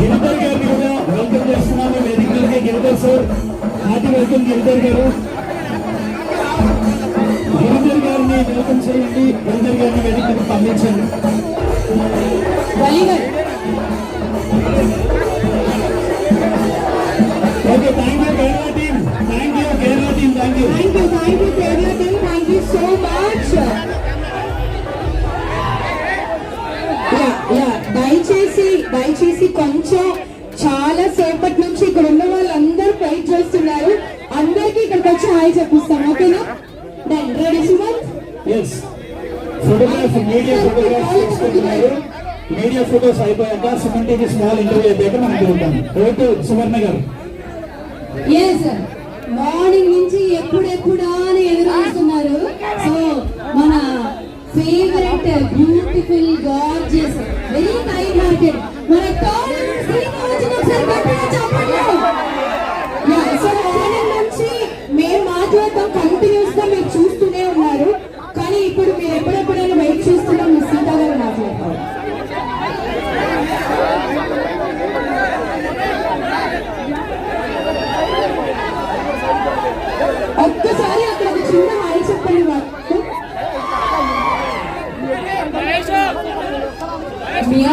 గిరిధర్ గారిని కూడా వెల్కమ్ చేస్తున్నాము వేదికలకి Giridhar sir hearty welcome Giridhar గారు. గిరిధర్ గారిని వెల్కమ్ చేయండి. గిరిధర్ గారిని వేదికలకు పంపించండి. Okay thank you thank you దయచేసి కొంచెం చాలా సేపటి నుంచి ఇక్కడ ఉన్న వాళ్ళందరూ వెయిట్ చేస్తున్నారు. అందరికీ ఇక్కడికి వచ్చి హాయ్ చెప్పిస్తాం ఓకేనా? Then ready Sumanth yes photograph media photograph తీసుకుంటున్నారు. మీడియా ఫోటోస్ అయిపోయాక సుమన్ టీవీ స్మాల్ ఇంటర్వ్యూ అయిపోయాక మనం తిరుగుతాం ఓటు సువర్ణ గారు? ఎస్ మార్నింగ్ నుంచి ఎప్పుడెప్పుడా అని ఎదురు చూస్తున్నారు. సో మన favourite beautiful gorgeous very time market చెప్పండి నుంచి మేము మాట్లాడతాం కంటిన్యూస్గా మీరు చూస్తూనే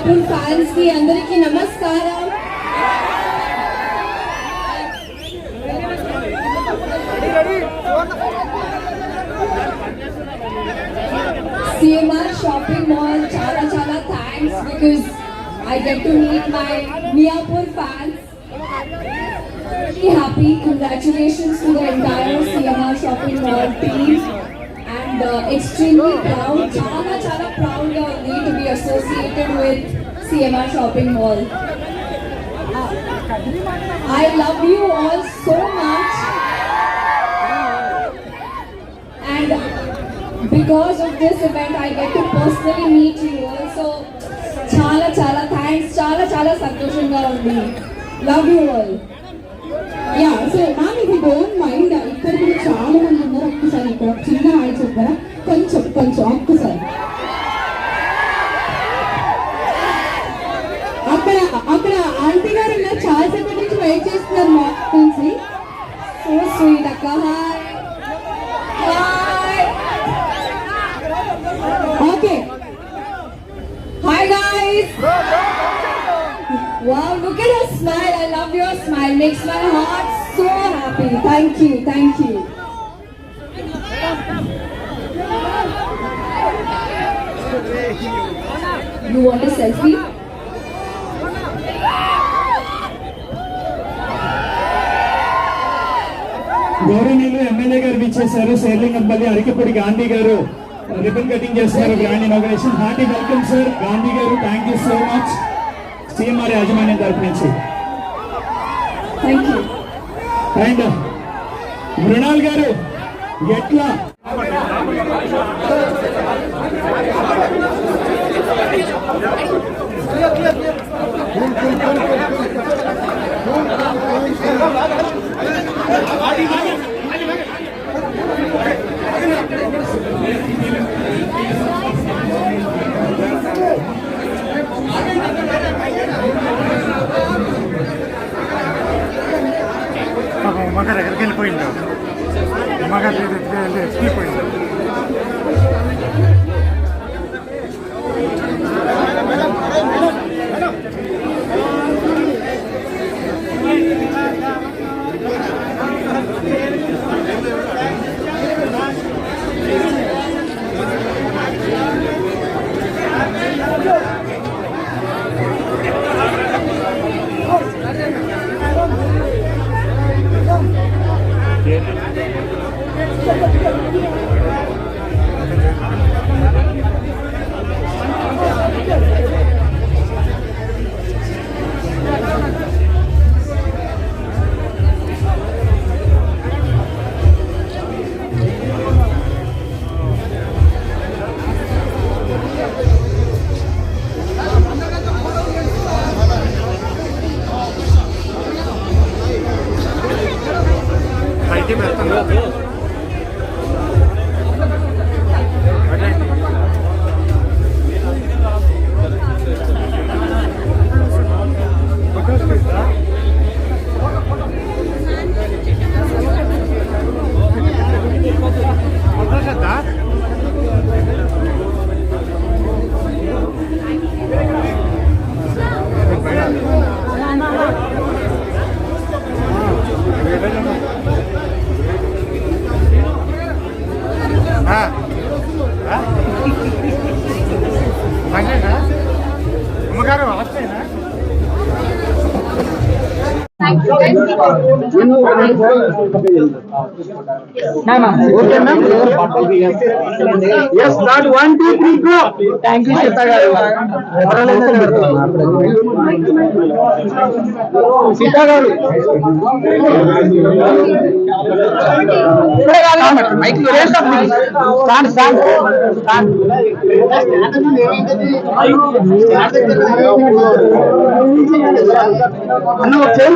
మియాపూర్ ఫ్యాన్స్ కి అందరికీ నమస్కారం సిఎంఆర్ షాపింగ్ మాల్ చాలా చాలా thanks because I get to meet my Miyapur fans Really happy. Congratulations to the entire CMR Shopping Mall team. And uh, extremely proud, chala chala proud గా ఉంది to be associated with CMR Shopping Mall. I love you all so much. And because of this event, I get to personally meet you all. So చాలా చాలా thanks చాలా చాలా సంతోషంగా ఉంది love you all yeah so ma'am if don't mind ఇక్కడ కూడా చాలా మంది look at her smile. I love your smile. Makes my heart so happy. Thank you. Thank you. You want a selfie? గౌరవనీయులు MLA గారు విచ్చేశారు శేర్లింగంపల్లి అరికపూడి గాంధీ గారు ribbon cutting చేస్తున్నారు grand inauguration hearty welcome sir Gandhi garu thank you so much CMR యాజమాన్యం తరపు నుంచి. And Mrunal గారు ఎట్లా? el pues. Slippery. అమ్మగారు వస్తేనా yes start one two three go thank you Sita గారు సీత గారు అన్న ఒక చేరు